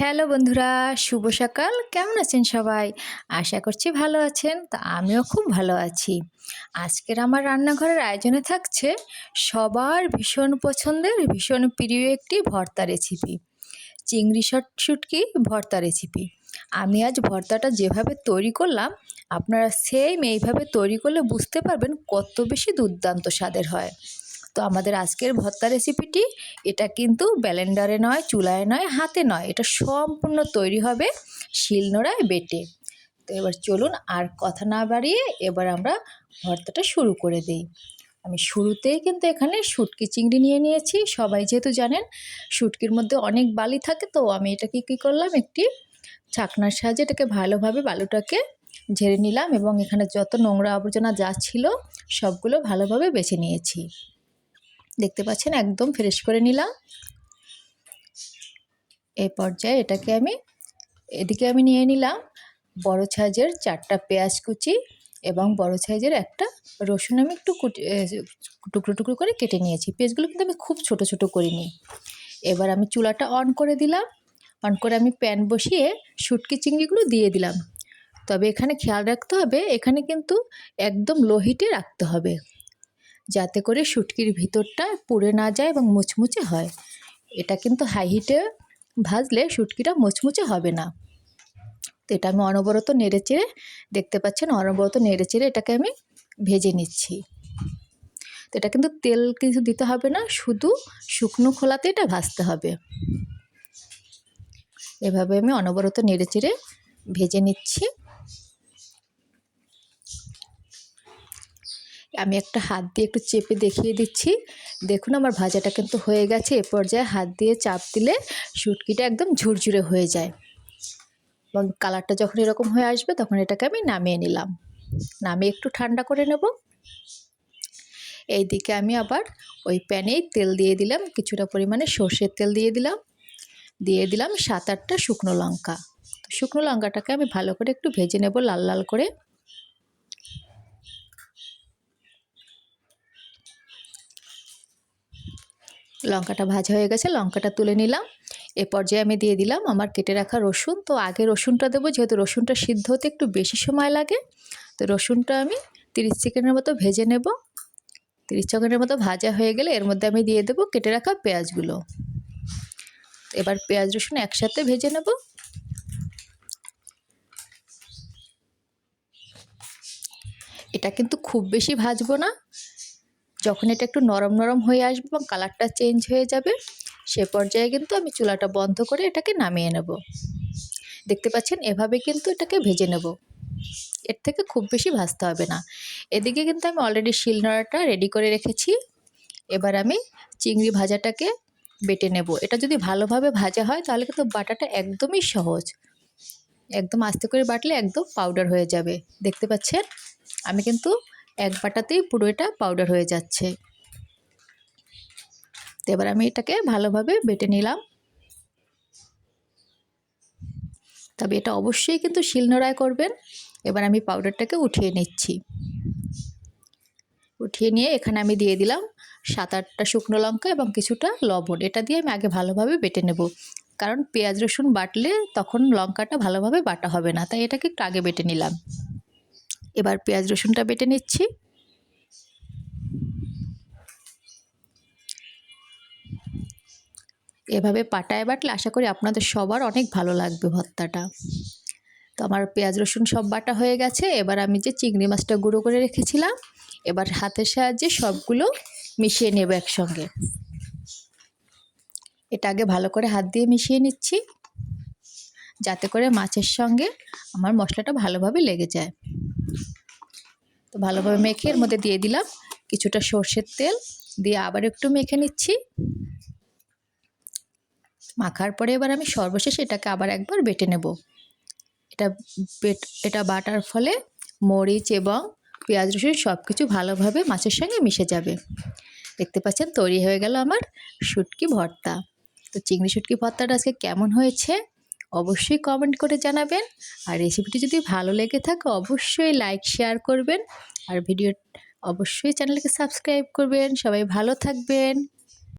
Hello বন্ধুরা, শুভ সকাল। কেমন আছেন সবাই? আশা করছি ভালো আছেন। তা আমিও খুব ভালো আছি। আজকের আমার রান্নাঘরের আয়োজনে থাকছে সবার ভীষণ পছন্দের, ভীষণ প্রিয় একটি ভর্তা রেসিপি চিংড়ি শট শুটকি ভর্তা রেসিপি আমি আজ ভর্তাটা যেভাবে তৈরি করলাম, আপনারা সেম এইভাবে তৈরি করলে বুঝতে পারবেন কত বেশি দুর্দান্ত স্বাদের হয়। তো আমাদের আজকের ভর্তা রেসিপিটি এটা কিন্তু ব্যালেন্ডারে নয়, চুলায় নয়, হাতে নয়। এটা সম্পূর্ণ তৈরি হবে শিলনোড়ায় বেটে। তো এবার চলুন আর কথা না বাড়িয়ে এবার আমরা ভর্তাটা শুরু করে দিই। আমি শুরুতেই কিন্তু এখানে শুটকি চিংড়ি নিয়ে নিয়েছি। সবাই যেহেতু জানেন, শুটকির মধ্যে অনেক বালি থাকে, তো আমি এটাকে কী করলাম? একটি ছাকনার সাহায্যে এটাকে ভালোভাবে বালুটাকে ঝেড়ে নিলাম এবং এখানে যত নোংরা আবর্জনা যা ছিল, সবগুলো ভালোভাবে বেছে নিয়েছি। দেখতে পাচ্ছেন, একদম ফ্রেশ করে নিলাম। এই পর্যায়ে এটাকে আমি, এদিকে আমি নিয়ে নিলাম বড় সাইজের চারটা পেঁয়াজ কুচি এবং বড় সাইজের একটা রসুন আমি একটু কুটি টুকরো টুকরো করে কেটে নিয়েছি। পেঁয়াজগুলো কিন্তু আমি খুব ছোট ছোট করিনি। এবার আমি চুলাটা অন করে দিলাম। অন করে আমি প্যান বসিয়ে শুটকি চিংড়িগুলো দিয়ে দিলাম। তবে এখানে খেয়াল রাখতে হবে, এখানে কিন্তু একদম লো হিটে রাখতে হবে। যাতে করে শুটকির ভিতরটা পুড়ে না যায় এবং মুচমুচে হয়। এটা কিন্তু হাই হিটে ভাজলে শুটকিটা মুচমুচে হবে না। তো এটা আমি অনবরত নেড়ে চেড়ে দেখতে পাচ্ছেন, অনবরত নেড়ে চেড়ে এটাকে আমি ভেজে নিচ্ছি। তো এটা কিন্তু তেল কিছু দিতে হবে না, শুধু শুকনো খোলাতে এটা ভাজতে হবে। এভাবে আমি অনবরত নেড়ে চেড়ে ভেজে নিচ্ছি। আমি একটা হাত দিয়ে একটু চেপে দেখিয়ে দিচ্ছি। দেখুন আমার ভাজাটা কিন্তু হয়ে গেছে। এ পর্যায়ে হাত দিয়ে চাপ দিলে শুটকিটা একদম ঝুরঝুরে হয়ে যায়। এবং কালারটা যখন এরকম হয়ে আসবে তখন এটাকে আমি নামিয়ে নিলাম। নামিয়ে একটু ঠান্ডা করে নেব। এই দিকে আমি আবার ওই প্যানেই তেল দিয়ে দিলাম। কিছুটা পরিমাণে সর্ষের তেল দিয়ে দিলাম। দিয়ে দিলাম সাত আটটা শুকনো লঙ্কা। শুকনো লঙ্কাটাকে আমি ভালো করে একটু ভেজে নেব লাল লাল করে। লঙ্কাটা ভাজা হয়ে গেছে, লঙ্কাটা তুলে নিলাম। এ পর্যায়ে আমি দিয়ে দিলাম আমার কেটে রাখা রসুন। তো আগে রসুনটা দেবো, যেহেতু রসুনটা সিদ্ধ হতে একটু বেশি সময় লাগে, তো রসুনটা আমি তিরিশ সেকেন্ডের মতো ভেজে নেব। তিরিশ সেকেন্ডের মতো ভাজা হয়ে গেলে এর মধ্যে আমি দিয়ে দেবো কেটে রাখা পেঁয়াজগুলো। এবার পেঁয়াজ রসুন একসাথে ভেজে নেব। এটা কিন্তু খুব বেশি ভাজবো না। যখন এটা একটু নরম নরম হয়ে আসবে এবং কালারটা চেঞ্জ হয়ে যাবে, সে পর্যায়ে কিন্তু আমি চুলাটা বন্ধ করে এটাকে নামিয়ে নেব। দেখতে পাচ্ছেন, এভাবে কিন্তু এটাকে ভেজে নেব। এর থেকে খুব বেশি ভাজতে হবে না। এদিকে কিন্তু আমি অলরেডি শিলনোড়াটা রেডি করে রেখেছি। এবার আমি চিংড়ি ভাজাটাকে বেটে নেব। এটা যদি ভালোভাবে ভাজা হয়, তাহলে কিন্তু বাটাটা একদমই সহজ। একদম আস্তে করে বাটলে একদম পাউডার হয়ে যাবে। দেখতে পাচ্ছেন? আমি কিন্তু এক বাটাতেই পুরো এটা পাউডার হয়ে যাচ্ছে। তো এবার আমি এটাকে ভালোভাবে বেটে নিলাম। তবে এটা অবশ্যই কিন্তু শিলনোড়ায় করবেন। এবার আমি পাউডারটাকে উঠিয়ে নিচ্ছি। উঠিয়ে নিয়ে এখানে আমি দিয়ে দিলাম সাত আটটা শুকনো লঙ্কা এবং কিছুটা লবণ। এটা দিয়ে আমি আগে ভালোভাবে বেটে নেব। কারণ পেঁয়াজ রসুন বাটলে তখন লঙ্কাটা ভালোভাবে বাটা হবে না, তাই এটাকে একটু আগে বেটে নিলাম। এবার পেঁয়াজ রসুনটা বেটে নিচ্ছি। এভাবে পাটায় বাটলে আশা করি আপনাদের সবার অনেক ভালো লাগবে ভর্তাটা। তো আমার পেঁয়াজ রসুন সব বাটা হয়ে গেছে, এবার আমি যে চিংড়ি মাছটা গুঁড়ো করে রেখেছিলাম, এবার হাতের সাহায্যে সবগুলো মিশিয়ে নেব একসঙ্গে। এটা আগে ভালো করে হাত দিয়ে মিশিয়ে নিচ্ছি, যাতে করে মাছের সঙ্গে আমার মশলাটা ভালোভাবে লেগে যায়। তো ভালোভাবে মেখে এর মধ্যে দিয়ে দিলাম কিছুটা সর্ষের তেল। দিয়ে আবার একটু মেখে নিচ্ছি। মাখার পরে এবার আমি সর্বশেষ এটাকে আবার একবার বেটে নেব। এটা বেট, এটা বাটার ফলে মরিচ এবং পেঁয়াজ রসুন সব কিছু ভালোভাবে মাছের সঙ্গে মিশে যাবে। দেখতে পাচ্ছেন তৈরি হয়ে গেল আমার শুটকি ভর্তা। তো চিংড়ি শুটকি ভর্তাটা আজকে কেমন হয়েছে? অবশ্যই কমেন্ট করে জানাবেন। আর রেসিপিটি যদি ভালো লেগে থাকে, অবশ্যই লাইক শেয়ার করবেন। আর ভিডিও অবশ্যই চ্যানেলকে সাবস্ক্রাইব করবেন। সবাই ভালো থাকবেন।